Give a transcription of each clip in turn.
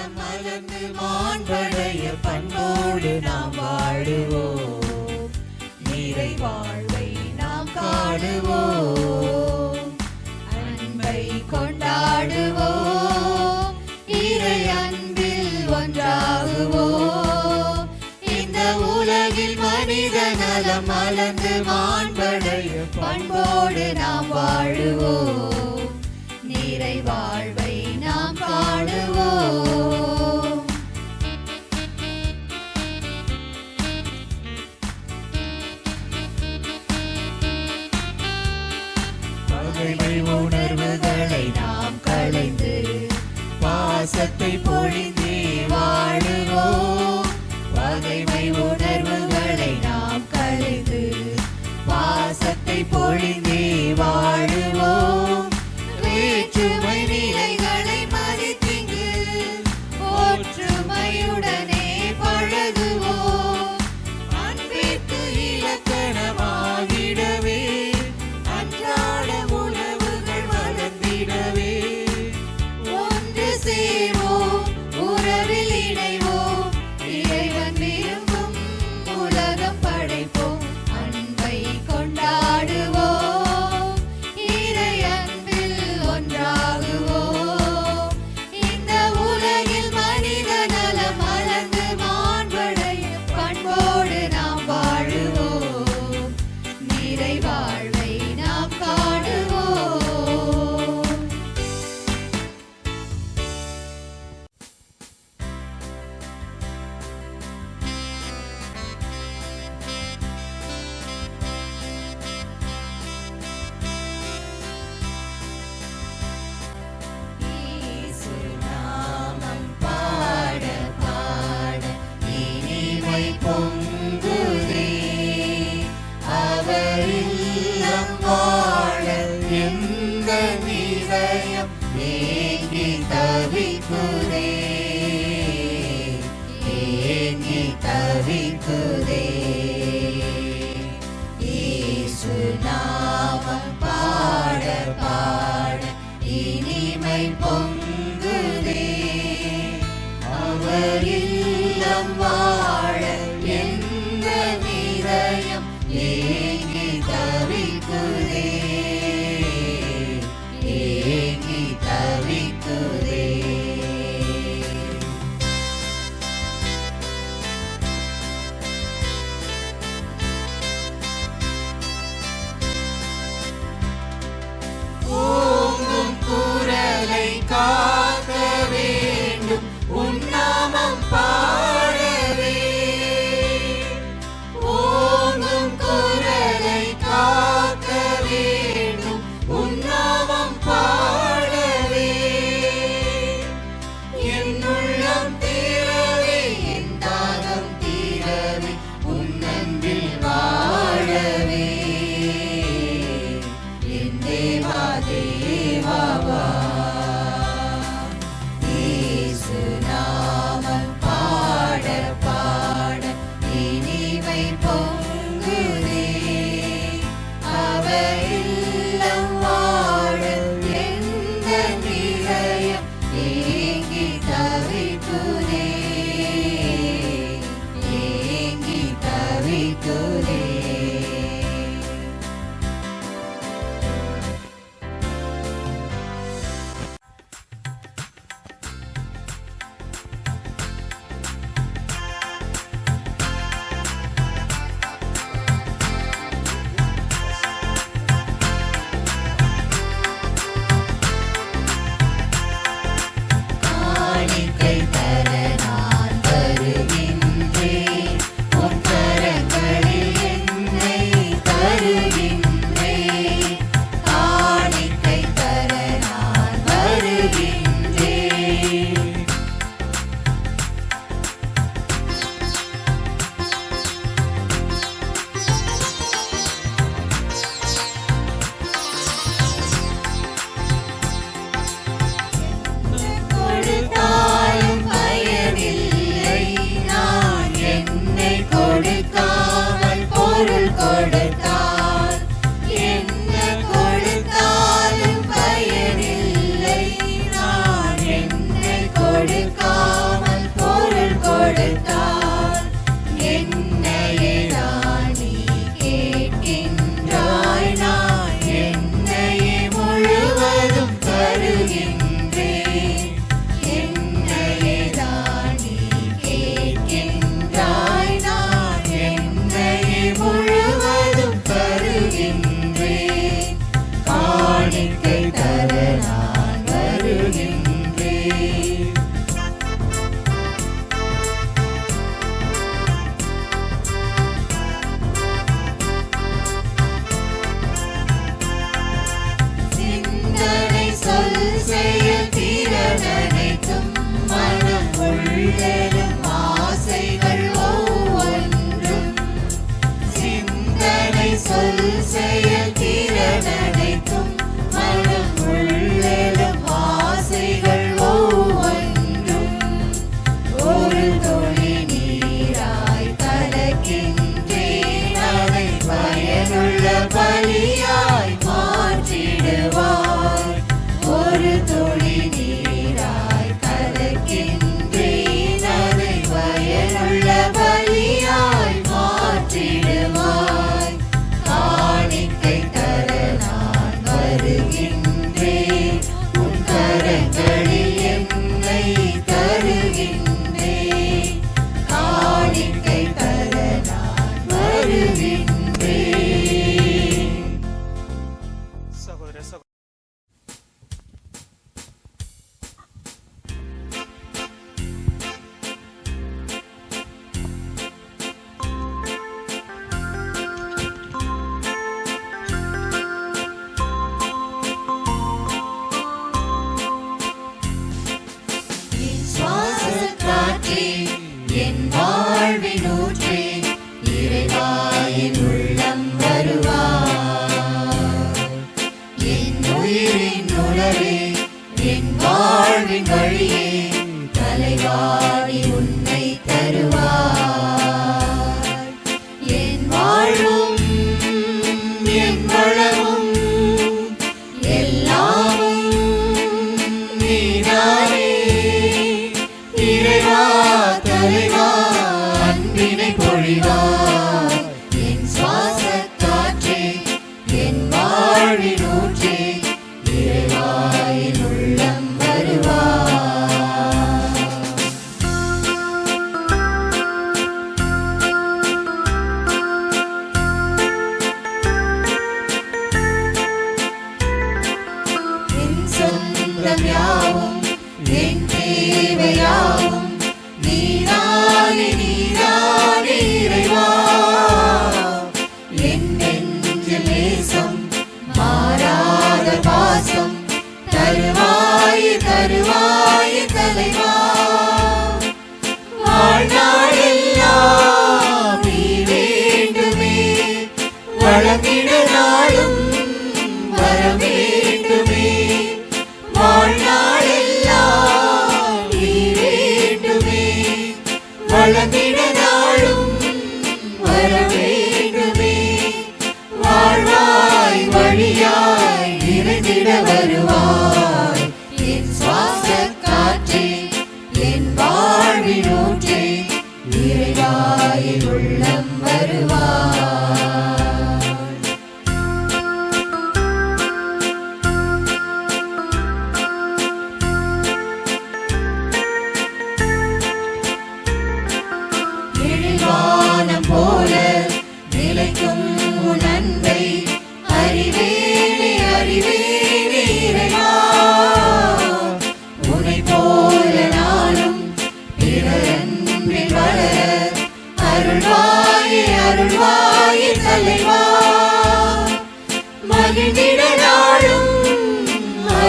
மனம் மலர்ந்து மாண்படைய பண்போடு நாம் வாழுவோம். நீரை வாழ்வை நாம் காடுவோம். அன்பை கொண்டாடுவோம். இறை அன்பில் ஒன்றாகுவோம். இந்த உலகில் மனித நலம் மலர்ந்து மாண்படைய பண்போடு நாம் வாழுவோம். நீரை வாழ்வை நாம் காடுவோம். இகழ்வு உணர்வுகளை நாம் களைந்து பாசத்தை பொழிந்து He could. 가 Love. மொழி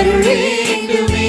அருள் வேண்டுமே.